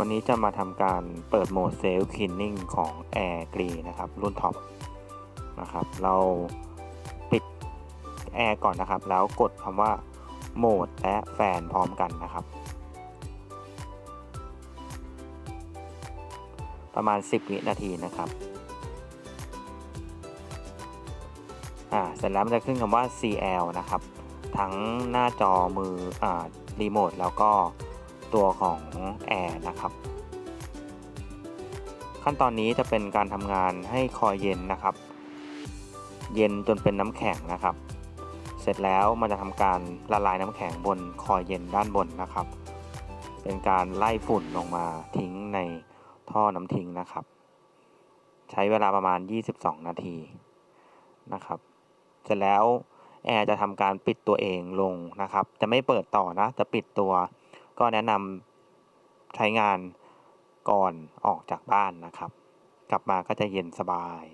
วันนี้จะมาทำการเปิดโหมดเซลล์คลีนนิ่งของ Air g r e e นะครับ รุ่นท็อปนะครับ เราปิดแอร์ก่อนนะครับ แล้วกดคำว่าโหมดและแฟนพร้อมกันนะครับ ประมาณ 10 วินาทีนะครับอ่าเสร็จแล้วมันจะขึ้นคำว่า CL นะครับ ทั้งหน้าจอมืออ่ารีโมทแล้วก็ ตัวของแอร์นะครับ ขั้นตอนนี้จะเป็นการทำงานให้คอยเย็นนะครับ เย็นจนเป็นน้ำแข็งนะครับ เสร็จแล้วมันจะทำการละลายน้ำแข็งบนคอยเย็นด้านบนนะครับ เป็นการไล่ฝุ่นลงมาทิ้งในท่อน้ำทิ้งนะครับ ใช้เวลาประมาณ 22 นาทีนะครับ เสร็จแล้วแอร์จะทำการปิดตัวเองลงนะครับ จะไม่เปิดต่อนะ จะปิดตัว ก็แนะนำใช้งานก่อนออกจากบ้านนะครับ กลับมาก็จะเย็นสบาย